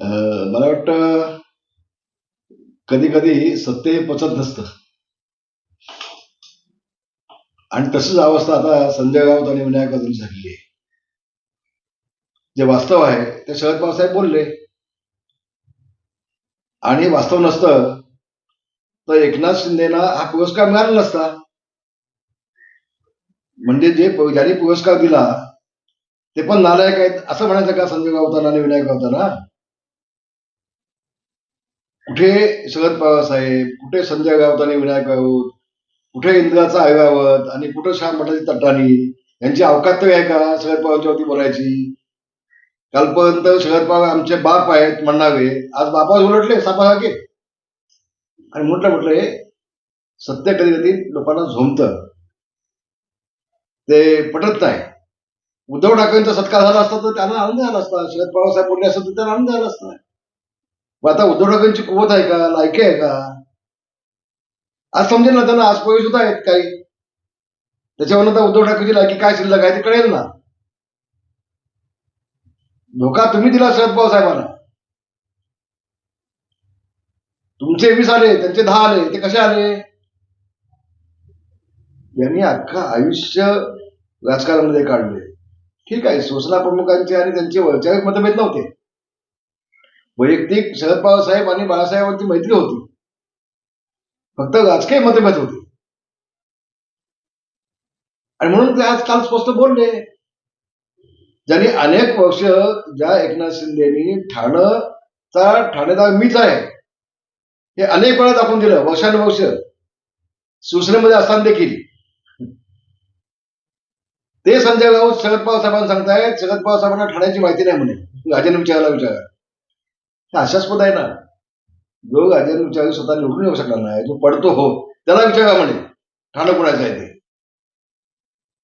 अं, मला वाटतं कधी कधी सत्य हे पचत नसतं. आणि तशीच अवस्था आता संजय राऊत आणि विनायक गावत झालेली आहे. जे वास्तव आहे ते शरद पवार बोलले. आणि वास्तव नसतं तर एकनाथ शिंदेना हा पुरस्कार मिळाला नसता. म्हणजे जे ज्यांनी पुरस्कार दिला ते पण नालायक आहेत असं म्हणायचं का संजय गावताना आणि विनायक गावताना कुठे शरद पवार साहेब कुठे संजय गावत आणि विनायक राऊत कुठे इंद्राचा ऐरावत आणि कुठे श्याम मठाची तटाणी यांची अवकात तरी आहे का शरद पवारांच्या वरती बोलायची? कालपर्यंत शरद पवार आमचे बाप आहेत म्हणावे आज बापा उलटले सापासारखे आणि म्हटलं म्हटलं हे सत्य कधी कधी लोकांना झोमत ते पटत नाही. उद्धव ठाकरेंचा सत्कार झाला असता तर त्यांना आनंद झाला असता. शरद पवार साहेब बोलले असतात तर त्यांना आनंद झाला असता. मग आता उद्धव ठाकरेंची कुवत आहे का? लायकी आहे का? आज समजेल ना त्यांना आज पोहे सुद्धा आहेत काही. त्याच्यावर आता उद्धव ठाकरेची लायकी काय शिल्लक आहे ते कळेल ना. धोका तुम्ही दिला शरद पवार साहेबांना. तुमचे वीस आले त्यांचे दहा आले ते कसे आले? यांनी अख्खा आयुष्य राजकारणामध्ये काढले ठीक आहे शिवसेना प्रमुखांचे आणि त्यांचे वैचारिक मतभेद नव्हते. वैयक्तिक शरद पवार साहेब आणि बाळासाहेबांची मैत्री होती. फक्त राजकीय मतभेद होते. आणि म्हणून ते आज काल स्पष्ट बोलले. ज्यांनी अनेक वर्ष ज्या एकनाथ शिंदेनी ठाणचा ठाणेदार मीच आहे हे अनेक वेळा दाखवून दिलं. वर्षानुवर्ष शिवसेनेमध्ये असताना देखील. ते संजय राऊत शरद पवार साहेबांना सांगतायत शरद पवार साहेबांना ठाण्याची माहिती नाही म्हणे. राजेने विचारायला विचारा. आशास्पद आहे ना. जो राजेंद्र विचार स्वतः निवडून येऊ शकणार नाही जो पडतो हो त्याला विचारा म्हणे. ठाणं कुणाचं आहे ते?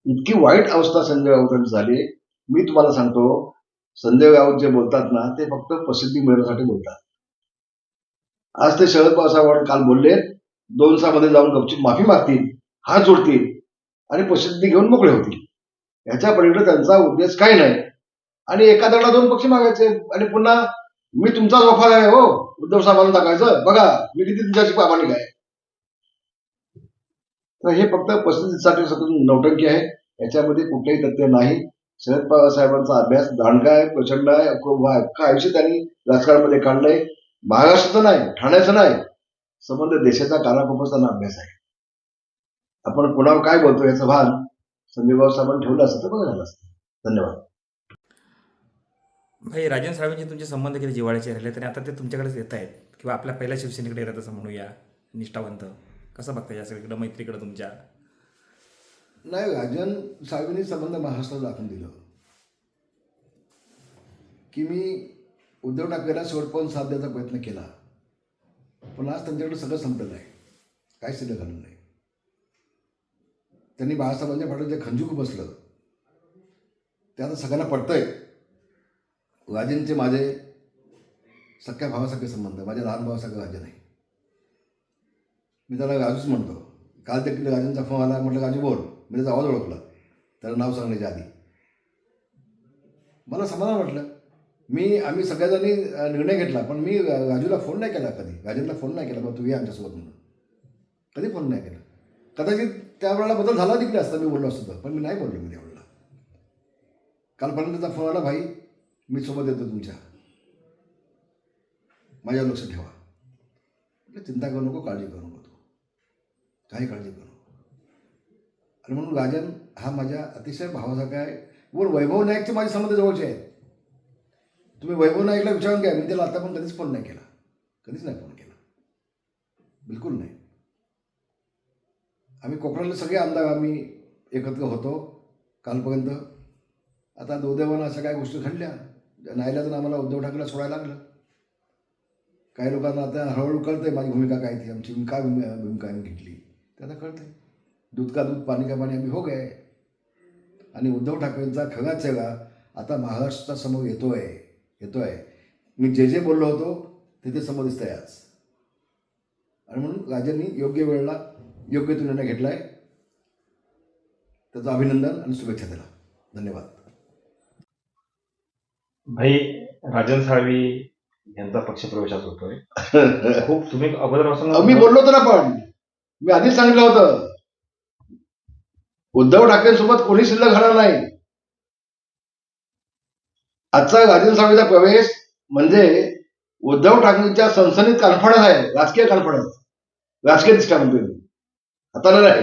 इतकी वाईट अवस्था संजय राऊतांची झाली. मी तुम्हाला सांगतो संजय राऊत जे बोलतात ना ते फक्त प्रसिद्धी मिळवण्यासाठी बोलतात. आज ते शरद पवार काल बोलले दोन मध्ये जाऊन गपचूप माफी मागतील हात जोडतील आणि प्रसिद्धी घेऊन मोकळे होतील. याच्या पलीकडे त्यांचा उद्देश काही नाही. आणि एका दगडा दोन पक्षी मागायचे आणि पुन्हा मी तुमचा वफार आहे हो. उद्धव साहेबांना टाकायचं. बघा मी किती तुमच्याशी प्रामाणिक आहे. तर हे फक्त पस्तीसाठी सतत नौटंकी आहे. याच्यामध्ये कुठलंही तथ्य नाही. शरद पवार साहेबांचा अभ्यास दांडका आहे प्रचंड आहे. अप्रूप अख्खं आयुष्य त्यांनी राजकारणामध्ये काढलंय. महाराष्ट्राचं नाही ठाण्याचं नाही. संबंध देशाचा कानाकोपच त्यांना अभ्यास आहे. आपण कुणावर काय बोलतो याचं भान संजय साहेबांनी ठेवलं असतं तर बघा झालं असतं. धन्यवाद. भाई राजन साळवेंचे तुमचे संबंध किती जिवाळ्याचे राहिले तरी आता ते तुमच्याकडेच येत आहेत. किंवा आपल्या पहिल्या शिवसेनेकडे येतात असं म्हणूया निष्ठावंत. कसं बघता या सगळीकडं मैत्रीकडं तुमच्या? नाही राजन साहेबांनी संबंध महाराष्ट्राला दाखवून दिलं. की मी उद्धव ठाकरेला शेवटपर्यंत साथ द्यायचा प्रयत्न केला. पण आज त्यांच्याकडे सगळं संपलेलं आहे काही सिद्ध झालं नाही. त्यांनी बाळासाहेबांच्या पाठीवर जे खंजूक बसलं ते आता सगळ्यांना पडतंय राजेंचे माझे सख्या भावासारखे संबंध माझ्या लहान भावासारखं राजन आहे मी त्याला राजूच म्हणतो. काल देखील राजांचा फोन आला म्हटलं राजू बोल. मी त्याचा आवाज ओळखला. त्याला नाव सांगण्याच्या आधी. मला समाधान वाटलं. मी आम्ही सगळ्याजणी निर्णय घेतला पण मी राजूला फोन नाही केला कधी. राजेंना फोन नाही केला बा तू ये आमच्यासोबत म्हणून. कधी फोन नाही केला. कदाचित त्यावेळेला बदल झाला तिकडे असता मी बोललो असतो. पण मी नाही बोललो मी त्यावेळेला. कालपर्यंतचा फोन आला भाई मी सोबत येतो तुमच्या. माझ्यावर लक्ष ठेवा. म्हटलं, चिंता करू नको काळजी करू नको तू. काही काळजी करू नको. आणि म्हणून राजन हा माझ्या अतिशय भावासारखा आहे. वर वैभव नाईकचे माझे संबंध जवळचे आहेत. तुम्ही वैभव नाईकला विचारून घ्या. मी त्याला आता पण कधीच फोन नाही केला. कधीच नाही फोन केला. बिलकुल नाही. आम्ही कोकणातले सगळे आमदार आम्ही एकत्र होतो कालपर्यंत. आता दुर्दैवानं अशा काही गोष्टी घडल्या. नाईलाजून आम्हाला उद्धव ठाकरेला सोडायला लागलं. काही लोकांना आता हळूहळू कळतंय माझी भूमिका काय ती आमची मी काय भूमिका आम्ही घेतली. ते आता आहे दूध का दूध पाणी का पाणी आम्ही हो गए. आणि उद्धव ठाकरेंचा खरा चेहरा आता येतो समोर येतो आहे मी जे जे बोललो होतो ते ते समोर आहे आज. आणि म्हणून राजांनी योग्य वेळेला योग्य तो निर्णय घेतला आहे त्याचं अभिनंदन आणि शुभेच्छा त्याला. धन्यवाद. भाई राजन साळवी यांचा पक्षप्रवेशात होतोय. खूप तुम्ही अगोदर मी बोललो होतो ना पण. मी आधीच सांगितलं होतं. उद्धव ठाकरेंसोबत कोणी शिल्लक राहणार नाही. आजचा राजन साळवीचा प्रवेश म्हणजे उद्धव ठाकरेंच्या सनसनीत कॉन्फिडन्स आहे राजकीय कॉन्फिडन्स राजकीय दृष्ट्या म्हणतोय मी. आता नाही.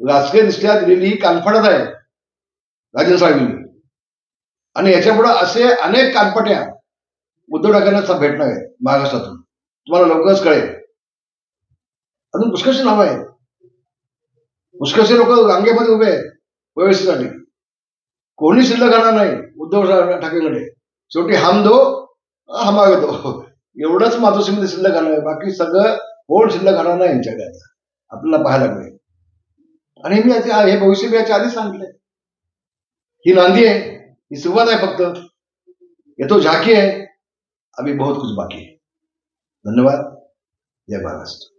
राजकीय दृष्ट्या दिलेली ही कॉन्फिडन्स आहे राजन साळवींनी आणि याच्यापुढे असे अनेक कानपट्या उद्धव ठाकरेंना भेटणार आहेत महाराष्ट्रातून. तुम्हाला लवकरच कळेल. अजून पुष्कळशी नाव आहेत. पुष्कळशी लोक रांगेमध्ये उभे आहेत व्यवस्थेसाठी कोणी शिल्लक राहणार नाही उद्धव ठाकरेकडे. शेवटी हम दो हमारे दो. एवढंच मातोश्रीमध्ये शिल्लक राहणार आहे. बाकी सगळं कोण शिल्लक राहणार नाही यांच्याकडे आता. आपल्याला पाहायला मिळेल. आणि मी हे भविष्य मी याच्या आधीच सांगितलंय. ही नांदी आहे. ही सुरुवात आहे फक्त। येतो झाकी आहे अभी बहुत कुछ बाकी है। धन्यवाद। जय महाराष्ट्र।